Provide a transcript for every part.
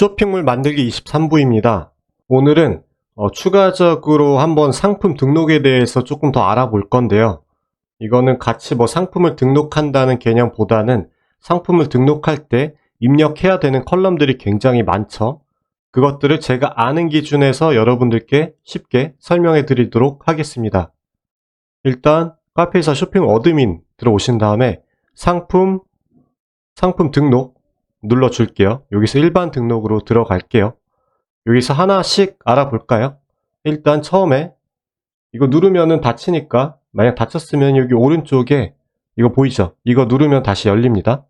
쇼핑몰 만들기 23부입니다. 오늘은 어, 추가적으로 한번 상품 등록에 대해서 조금 더 알아볼 건데요. 이거는 같이 뭐 상품을 등록한다는 개념보다는 상품을 등록할 때 입력해야 되는 컬럼들이 굉장히 많죠. 그것들을 제가 아는 기준에서 여러분들께 쉽게 설명해 드리도록 하겠습니다. 일단 카페에서 쇼핑 어드민 들어오신 다음에 상품, 상품 등록 눌러줄게요. 여기서 일반 등록으로 들어갈게요. 여기서 하나씩 알아볼까요? 일단 처음에 이거 누르면은 닫히니까 만약 닫혔으면 여기 오른쪽에 이거 보이죠? 이거 누르면 다시 열립니다.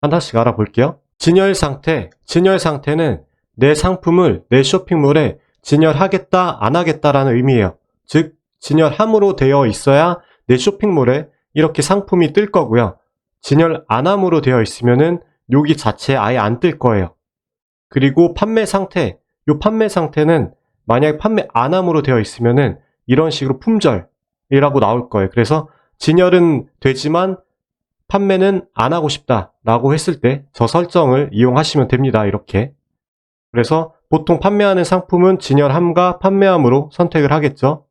하나씩 알아볼게요. 진열 상태. 진열 상태는 내 상품을 내 쇼핑몰에 진열하겠다, 안 하겠다라는 의미예요. 즉, 진열함으로 되어 있어야 내 쇼핑몰에 이렇게 상품이 뜰 거고요. 진열 안 함으로 되어 있으면은 여기 자체에 아예 안 뜰 거예요. 그리고 판매 상태. 요 판매 상태는 만약에 판매 안 함으로 되어 있으면은 이런 식으로 품절이라고 나올 거예요. 그래서 진열은 되지만 판매는 안 하고 싶다라고 했을 때 저 설정을 이용하시면 됩니다. 이렇게. 그래서 보통 판매하는 상품은 진열함과 판매함으로 선택을 하겠죠.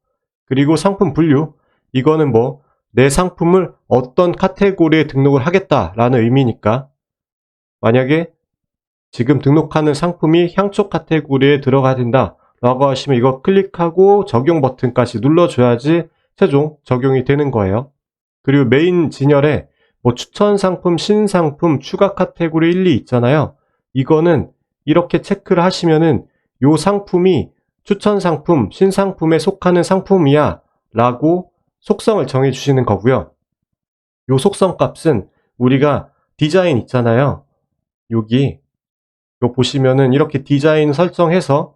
그리고 상품 분류. 이거는 뭐 내 상품을 어떤 카테고리에 등록을 하겠다라는 의미니까 만약에 지금 등록하는 상품이 향초 카테고리에 들어가야 된다라고 하시면 이거 클릭하고 적용 버튼까지 눌러줘야지 최종 적용이 되는 거예요. 그리고 메인 진열에 뭐 추천 상품, 신상품, 추가 카테고리 1, 2 있잖아요. 이거는 이렇게 체크를 하시면은 요 상품이 추천 상품, 신상품에 속하는 상품이야 라고 속성을 정해 주시는 거고요. 요 속성 값은 우리가 디자인 있잖아요. 여기 이거 보시면은 이렇게 디자인 설정해서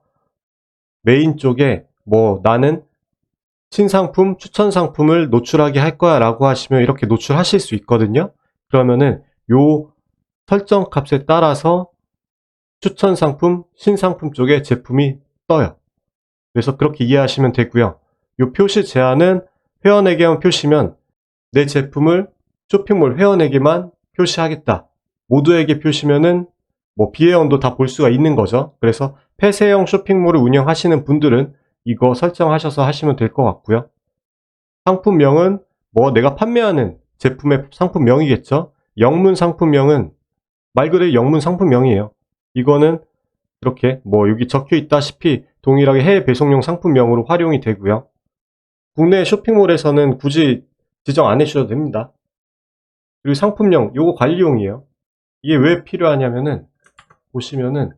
메인 쪽에 뭐 나는 신상품, 추천 상품을 노출하게 할 거야 라고 하시면 이렇게 노출하실 수 있거든요. 그러면은 요 설정 값에 따라서 추천 상품, 신상품 쪽에 제품이 떠요. 그래서 그렇게 이해하시면 되고요. 요 표시 제한은 회원에게만 표시면 내 제품을 쇼핑몰 회원에게만 표시하겠다. 모두에게 표시면은 뭐 비회원도 다 볼 수가 있는 거죠. 그래서 폐쇄형 쇼핑몰을 운영하시는 분들은 이거 설정하셔서 하시면 될 것 같고요. 상품명은 뭐 내가 판매하는 제품의 상품명이겠죠. 영문 상품명은 말 그대로 영문 상품명이에요. 이거는 이렇게 뭐 여기 적혀 있다시피 동일하게 해외 배송용 상품명으로 활용이 되고요. 국내 쇼핑몰에서는 굳이 지정 안 해주셔도 됩니다. 그리고 상품명, 요거 관리용이에요. 이게 왜 필요하냐면은 보시면은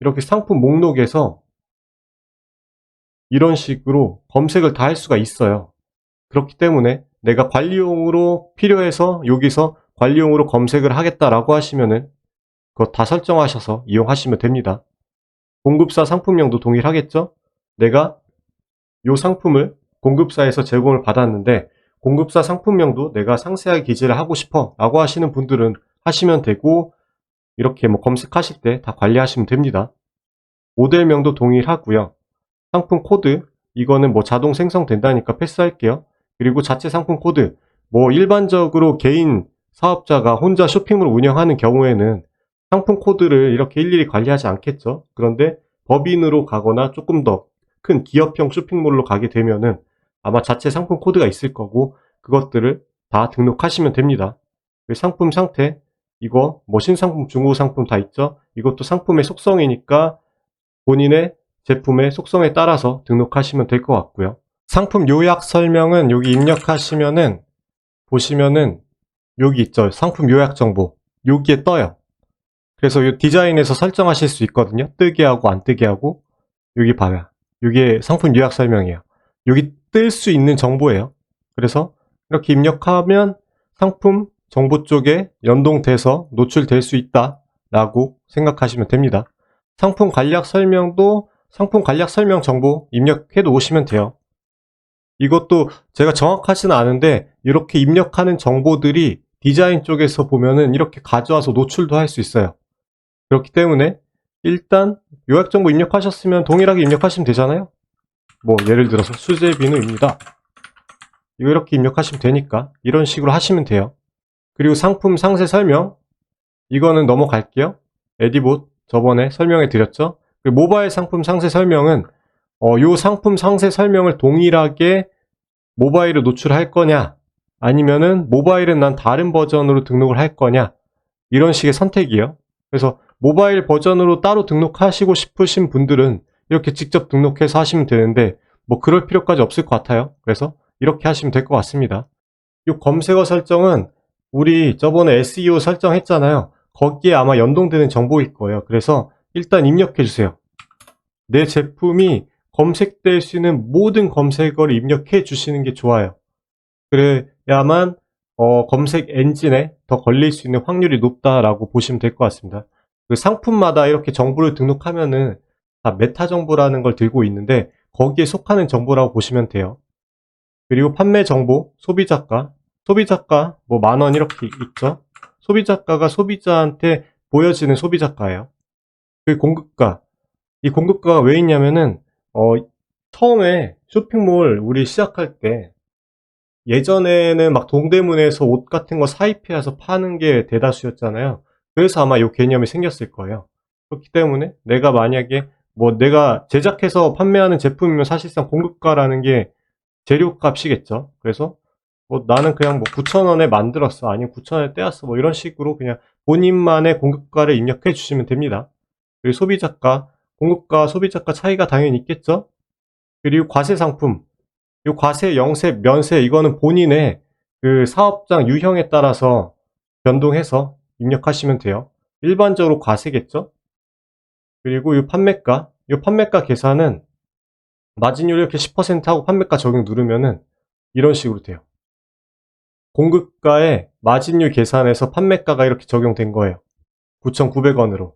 이렇게 상품 목록에서 이런 식으로 검색을 다 할 수가 있어요. 그렇기 때문에 내가 관리용으로 필요해서 여기서 관리용으로 검색을 하겠다라고 하시면은 그거 다 설정하셔서 이용하시면 됩니다. 공급사 상품명도 동일하겠죠? 내가 요 상품을 공급사에서 제공을 받았는데 공급사 상품명도 내가 상세하게 기재를 하고 싶어 라고 하시는 분들은 하시면 되고 이렇게 뭐 검색하실 때 다 관리하시면 됩니다. 모델명도 동일하고요. 상품 코드 이거는 뭐 자동 생성된다니까 패스할게요. 그리고 자체 상품 코드 뭐 일반적으로 개인 사업자가 혼자 쇼핑몰 운영하는 경우에는 상품 코드를 이렇게 일일이 관리하지 않겠죠. 그런데 법인으로 가거나 조금 더 큰 기업형 쇼핑몰로 가게 되면은 아마 자체 상품 코드가 있을 거고 그것들을 다 등록하시면 됩니다. 그리고 상품 상태 이거 뭐 신상품, 중고 상품 다 있죠. 이것도 상품의 속성이니까 본인의 제품의 속성에 따라서 등록하시면 될 것 같고요. 상품 요약 설명은 여기 입력하시면은 보시면은 여기 있죠. 상품 요약 정보 여기에 떠요. 그래서 이 디자인에서 설정하실 수 있거든요. 뜨게 하고 안 뜨게 하고 여기 봐요. 이게 상품 요약 설명이에요. 여기 뜰 수 있는 정보예요. 그래서 이렇게 입력하면 상품 정보 쪽에 연동돼서 노출될 수 있다 라고 생각하시면 됩니다. 상품 간략 설명도 상품 간략 설명 정보 입력해 놓으시면 돼요. 이것도 제가 정확하지는 않은데 이렇게 입력하는 정보들이 디자인 쪽에서 보면은 이렇게 가져와서 노출도 할 수 있어요. 그렇기 때문에 일단 요약 정보 입력하셨으면 동일하게 입력하시면 되잖아요. 뭐 예를 들어서 수제 비누입니다. 이거 이렇게 입력하시면 되니까 이런 식으로 하시면 돼요. 그리고 상품 상세 설명 이거는 넘어갈게요. 에디봇 저번에 설명해 드렸죠. 그 모바일 상품 상세 설명은 어, 요 상품 상세 설명을 동일하게 모바일로 노출할 거냐 아니면은 모바일은 난 다른 버전으로 등록을 할 거냐 이런 식의 선택이에요. 그래서 모바일 버전으로 따로 등록하시고 싶으신 분들은 이렇게 직접 등록해서 하시면 되는데 뭐 그럴 필요까지 없을 것 같아요. 그래서 이렇게 하시면 될 것 같습니다. 이 검색어 설정은 우리 저번에 SEO 설정했잖아요. 거기에 아마 연동되는 정보일 거예요. 그래서 일단 입력해 주세요. 내 제품이 검색될 수 있는 모든 검색어를 입력해 주시는 게 좋아요. 그래야만 어, 검색 엔진에 더 걸릴 수 있는 확률이 높다라고 보시면 될 것 같습니다. 그 상품마다 이렇게 정보를 등록하면은 다 메타 정보라는 걸 들고 있는데 거기에 속하는 정보라고 보시면 돼요. 그리고 판매 정보, 소비자가, 소비자가 뭐 만 원 이렇게 있죠. 소비자가가 소비자한테 보여지는 소비자가예요. 그 공급가, 이 공급가가 왜 있냐면은 어, 처음에 쇼핑몰 우리 시작할 때 예전에는 막 동대문에서 옷 같은 거 사입해와서 파는 게 대다수였잖아요. 그래서 아마 이 개념이 생겼을 거예요. 그렇기 때문에 내가 만약에 뭐 내가 제작해서 판매하는 제품이면 사실상 공급가라는 게 재료 값이겠죠. 그래서 뭐 나는 그냥 뭐 9,000원에 만들었어. 아니면 9,000원에 떼었어. 뭐 이런 식으로 그냥 본인만의 공급가를 입력해 주시면 됩니다. 그리고 소비자가, 공급가, 소비자가 차이가 당연히 있겠죠. 그리고 과세 상품. 이 과세, 영세, 면세 이거는 본인의 그 사업장 유형에 따라서 변동해서 입력하시면 돼요. 일반적으로 과세겠죠? 그리고 이 판매가, 이 판매가 계산은 마진율 이렇게 10% 하고 판매가 적용 누르면은 이런 식으로 돼요. 공급가에 마진율 계산해서 판매가가 이렇게 적용된 거예요. 9,900원으로.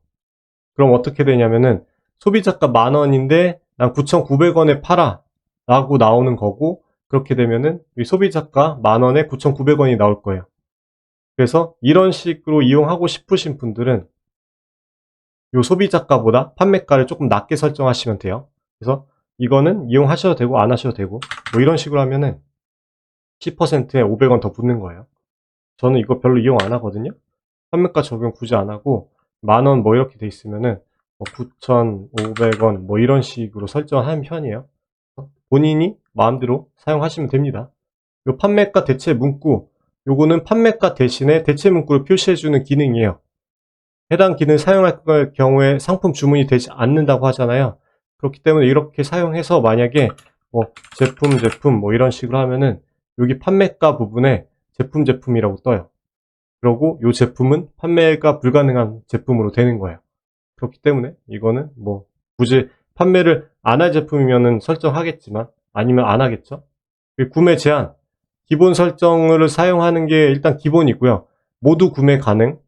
그럼 어떻게 되냐면은 소비자가 만 원인데 난 9,900원에 팔아 라고 나오는 거고 그렇게 되면은 이 소비자가 만 원에 9,900원이 나올 거예요. 그래서 이런 식으로 이용하고 싶으신 분들은 이 소비자가보다 판매가를 조금 낮게 설정하시면 돼요. 그래서 이거는 이용하셔도 되고 안 하셔도 되고 뭐 이런 식으로 하면은 10%에 500원 더 붙는 거예요. 저는 이거 별로 이용 안 하거든요. 판매가 적용 굳이 안 하고 만원 뭐 이렇게 돼 있으면은 뭐 9,500원 뭐 이런 식으로 설정하는 편이에요. 본인이 마음대로 사용하시면 됩니다. 이 판매가 대체 문구 요거는 판매가 대신에 대체 문구를 표시해주는 기능이에요. 해당 기능을 사용할 경우에 상품 주문이 되지 않는다고 하잖아요. 그렇기 때문에 이렇게 사용해서 만약에 뭐 제품 제품 뭐 이런 식으로 하면은 여기 판매가 부분에 제품 제품이라고 떠요. 그러고 이 제품은 판매가 불가능한 제품으로 되는 거예요. 그렇기 때문에 이거는 뭐 굳이 판매를 안 할 제품이면은 설정하겠지만 아니면 안 하겠죠. 구매 제한 기본 설정을 사용하는 게 일단 기본이고요. 모두 구매 가능.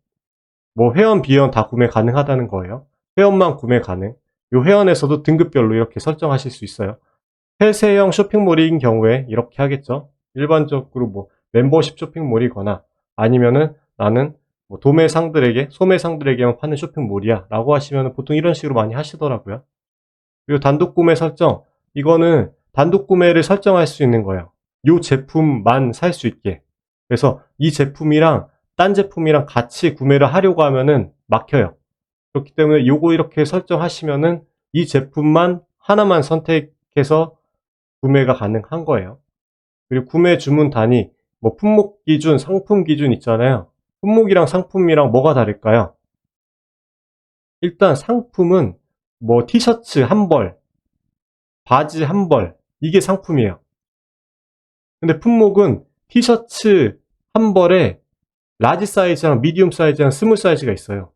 뭐 회원 비원 다 구매 가능하다는 거예요. 회원만 구매 가능. 이 회원에서도 등급별로 이렇게 설정하실 수 있어요. 폐쇄형 쇼핑몰인 경우에 이렇게 하겠죠. 일반적으로 뭐 멤버십 쇼핑몰이거나 아니면은 나는 뭐 도매상들에게 소매상들에게만 파는 쇼핑몰이야 라고 하시면 보통 이런 식으로 많이 하시더라고요. 그리고 단독 구매 설정 이거는 단독 구매를 설정할 수 있는 거예요. 이 제품만 살 수 있게. 그래서 이 제품이랑 딴 제품이랑 같이 구매를 하려고 하면은 막혀요. 그렇기 때문에 요거 이렇게 설정하시면은 이 제품만 하나만 선택해서 구매가 가능한 거예요. 그리고 구매 주문 단위, 뭐 품목 기준, 상품 기준 있잖아요. 품목이랑 상품이랑 뭐가 다를까요? 일단 상품은 뭐 티셔츠 한 벌, 바지 한 벌, 이게 상품이에요. 근데 품목은 티셔츠 한 벌에 라지 사이즈랑 미디움 사이즈랑 스몰 사이즈가 있어요.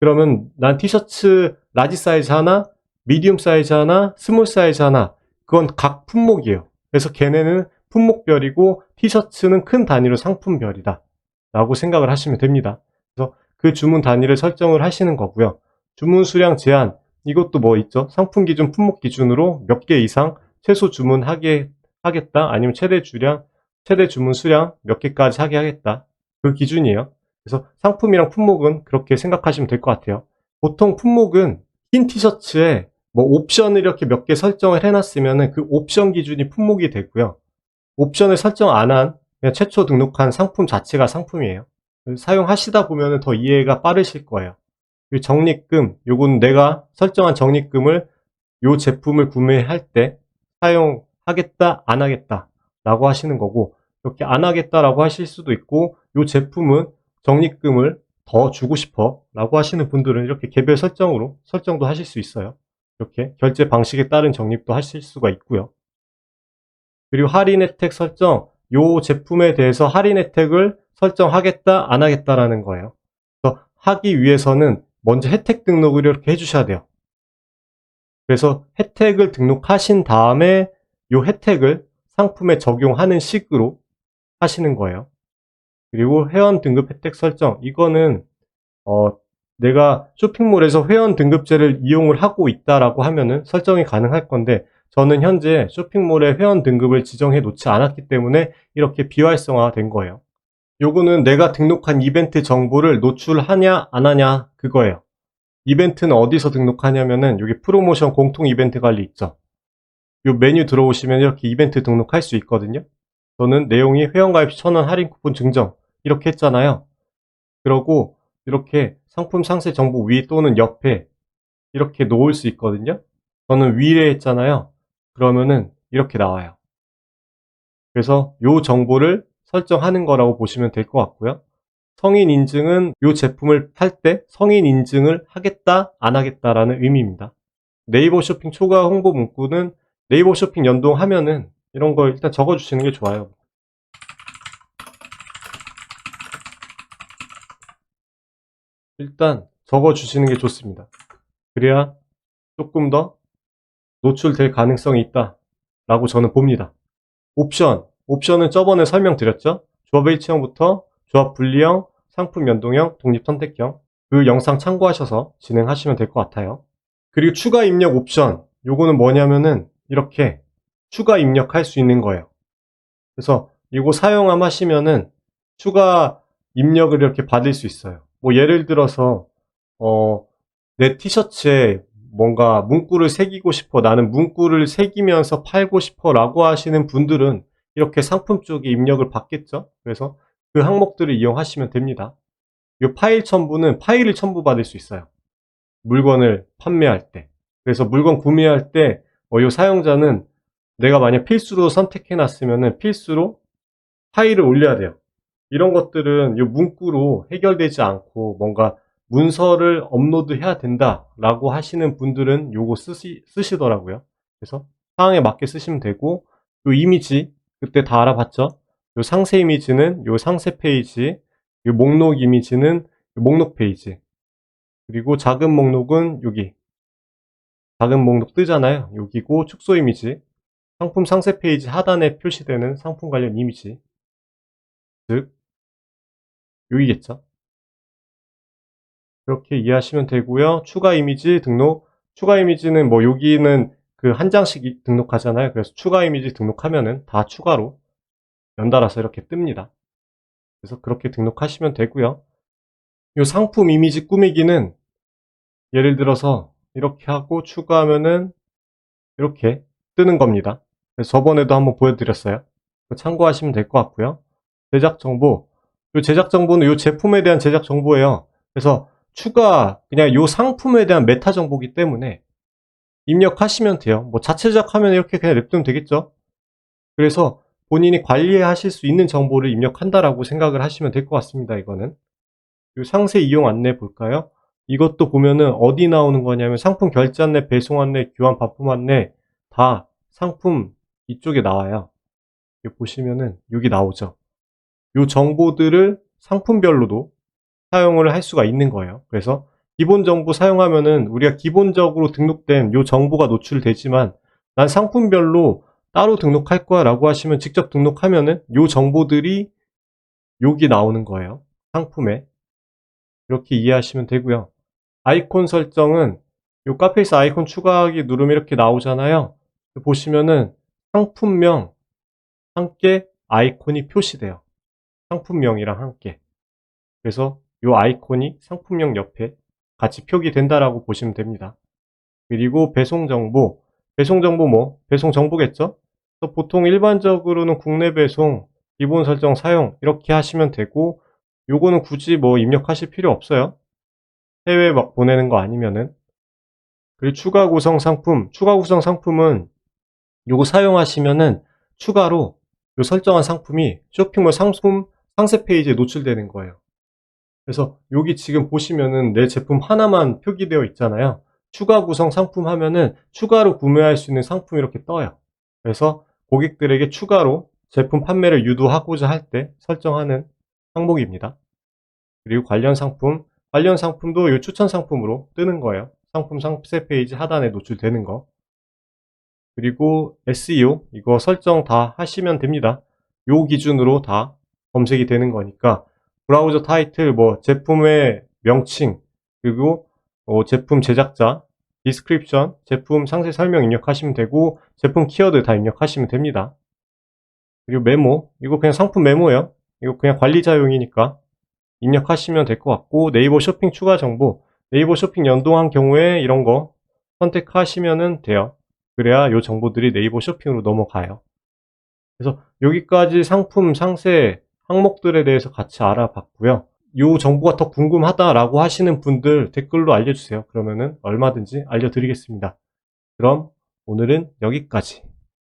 그러면 난 티셔츠 라지 사이즈 하나, 미디움 사이즈 하나, 스몰 사이즈 하나, 그건 각 품목이에요. 그래서 걔네는 품목별이고 티셔츠는 큰 단위로 상품별이다. 라고 생각을 하시면 됩니다. 그래서 그 주문 단위를 설정을 하시는 거고요. 주문 수량 제한, 이것도 뭐 있죠? 상품 기준, 품목 기준으로 몇 개 이상 최소 주문하게 하겠다. 아니면 최대 주량, 최대 주문 수량 몇 개까지 하게 하겠다. 그 기준이에요. 그래서 상품이랑 품목은 그렇게 생각하시면 될 것 같아요. 보통 품목은 흰 티셔츠에 뭐 옵션을 이렇게 몇 개 설정을 해놨으면 그 옵션 기준이 품목이 되고요. 옵션을 설정 안 한 그냥 최초 등록한 상품 자체가 상품이에요. 사용하시다 보면 더 이해가 빠르실 거예요. 이 적립금, 요건 내가 설정한 적립금을 요 제품을 구매할 때 사용하겠다, 안 하겠다 라고 하시는 거고 이렇게 안 하겠다라고 하실 수도 있고 요 제품은 적립금을 더 주고 싶어 라고 하시는 분들은 이렇게 개별 설정으로 설정도 하실 수 있어요. 이렇게 결제 방식에 따른 적립도 하실 수가 있고요. 그리고 할인 혜택 설정, 요 제품에 대해서 할인 혜택을 설정하겠다, 안 하겠다라는 거예요. 그래서 하기 위해서는 먼저 혜택 등록을 이렇게 해주셔야 돼요. 그래서 혜택을 등록하신 다음에 요 혜택을 상품에 적용하는 식으로 하시는 거예요. 그리고 회원 등급 혜택 설정, 이거는 어, 내가 쇼핑몰에서 회원 등급제를 이용을 하고 있다라고 하면은 설정이 가능할 건데 저는 현재 쇼핑몰에 회원 등급을 지정해 놓지 않았기 때문에 이렇게 비활성화 된 거예요. 요거는 내가 등록한 이벤트 정보를 노출하냐 안 하냐 그거예요. 이벤트는 어디서 등록하냐면은 여기 프로모션 공통 이벤트 관리 있죠. 요 메뉴 들어오시면 이렇게 이벤트 등록할 수 있거든요. 저는 내용이 회원가입 시 1000원 할인 쿠폰 증정 이렇게 했잖아요. 그러고 이렇게 상품 상세 정보 위 또는 옆에 이렇게 놓을 수 있거든요. 저는 위에 했잖아요. 그러면은 이렇게 나와요. 그래서 요 정보를 설정하는 거라고 보시면 될 것 같고요. 성인 인증은 요 제품을 팔때 성인 인증을 하겠다, 안 하겠다라는 의미입니다. 네이버 쇼핑 초과 홍보 문구는 네이버 쇼핑 연동하면은 이런 거 일단 적어주시는 게 좋아요. 일단 적어주시는 게 좋습니다. 그래야 조금 더 노출될 가능성이 있다 라고 저는 봅니다. 옵션, 옵션은 저번에 설명드렸죠? 조합 일치형부터 조합 분리형, 상품 연동형, 독립 선택형 그 영상 참고하셔서 진행하시면 될 것 같아요. 그리고 추가 입력 옵션 요거는 뭐냐면은 이렇게 추가 입력할 수 있는 거예요. 그래서 이거 사용함 하시면은 추가 입력을 이렇게 받을 수 있어요. 뭐 예를 들어서 어, 내 티셔츠에 뭔가 문구를 새기고 싶어 나는 문구를 새기면서 팔고 싶어 라고 하시는 분들은 이렇게 상품 쪽에 입력을 받겠죠. 그래서 그 항목들을 이용하시면 됩니다. 이 파일 첨부는 파일을 첨부 받을 수 있어요. 물건을 판매할 때. 그래서 물건 구매할 때, 어, 이 사용자는 내가 만약 필수로 선택해 놨으면 필수로 파일을 올려야 돼요. 이런 것들은 이 문구로 해결되지 않고 뭔가 문서를 업로드 해야 된다라고 하시는 분들은 요거 쓰시, 쓰시더라고요. 그래서 상황에 맞게 쓰시면 되고, 요 이미지, 그때 다 알아봤죠? 요 상세 이미지는 요 상세 페이지, 요 목록 이미지는 요 목록 페이지, 그리고 작은 목록은 여기, 작은 목록 뜨잖아요. 여기고 축소 이미지, 상품 상세 페이지 하단에 표시되는 상품 관련 이미지, 즉, 여기겠죠? 그렇게 이해하시면 되고요. 추가 이미지 등록, 추가 이미지는 뭐 여기는 그 한 장씩 등록하잖아요. 그래서 추가 이미지 등록하면은 다 추가로 연달아서 이렇게 뜹니다. 그래서 그렇게 등록하시면 되고요. 이 상품 이미지 꾸미기는 예를 들어서 이렇게 하고 추가하면은 이렇게 뜨는 겁니다. 저번에도 한번 보여드렸어요. 참고하시면 될 것 같고요. 제작 정보. 이 제작 정보는 이 제품에 대한 제작 정보예요. 그래서 추가 그냥 이 상품에 대한 메타 정보기 때문에 입력하시면 돼요. 뭐 자체 제작하면 이렇게 그냥 냅두면 되겠죠. 그래서 본인이 관리하실 수 있는 정보를 입력한다라고 생각을 하시면 될 것 같습니다. 이거는 이 상세 이용 안내 볼까요? 이것도 보면은 어디 나오는 거냐면 상품 결제 안내, 배송 안내, 교환 바품 안내 다 상품 이쪽에 나와요. 보시면은 여기 나오죠. 이 정보들을 상품별로도 사용을 할 수가 있는 거예요. 그래서 기본 정보 사용하면은 우리가 기본적으로 등록된 이 정보가 노출되지만 난 상품별로 따로 등록할 거야 라고 하시면 직접 등록하면은 이 정보들이 여기 나오는 거예요. 상품에. 이렇게 이해하시면 되고요. 아이콘 설정은 이 카페이스 아이콘 추가하기 누르면 이렇게 나오잖아요. 보시면은 상품명 함께 아이콘이 표시돼요. 상품명이랑 함께. 그래서 이 아이콘이 상품명 옆에 같이 표기된다라고 보시면 됩니다. 그리고 배송 정보, 배송 정보 뭐 배송 정보겠죠? 보통 일반적으로는 국내 배송, 기본 설정 사용 이렇게 하시면 되고 요거는 굳이 뭐 입력하실 필요 없어요. 해외 막 보내는 거 아니면은. 그리고 추가 구성 상품, 추가 구성 상품은 요거 사용하시면은 추가로 요 설정한 상품이 쇼핑몰 상품 상세 페이지에 노출되는 거예요. 그래서 여기 지금 보시면은 내 제품 하나만 표기되어 있잖아요. 추가 구성 상품 하면은 추가로 구매할 수 있는 상품이 이렇게 떠요. 그래서 고객들에게 추가로 제품 판매를 유도하고자 할 때 설정하는 항목입니다. 그리고 관련 상품, 관련 상품도 이 추천 상품으로 뜨는 거예요. 상품 상세 페이지 하단에 노출되는 거. 그리고 SEO 이거 설정 다 하시면 됩니다. 요 기준으로 다 검색이 되는 거니까 브라우저 타이틀, 뭐 제품의 명칭, 그리고 어, 제품 제작자, 디스크립션, 제품 상세 설명 입력하시면 되고 제품 키워드 다 입력하시면 됩니다. 그리고 메모, 이거 그냥 상품 메모예요. 이거 그냥 관리자용이니까 입력하시면 될 것 같고 네이버 쇼핑 추가 정보, 네이버 쇼핑 연동한 경우에 이런 거 선택하시면 돼요. 그래야 이 정보들이 네이버 쇼핑으로 넘어가요. 그래서 여기까지 상품 상세 항목들에 대해서 같이 알아봤고요. 이 정보가 더 궁금하다라고 하시는 분들 댓글로 알려주세요. 그러면은 얼마든지 알려드리겠습니다. 그럼 오늘은 여기까지.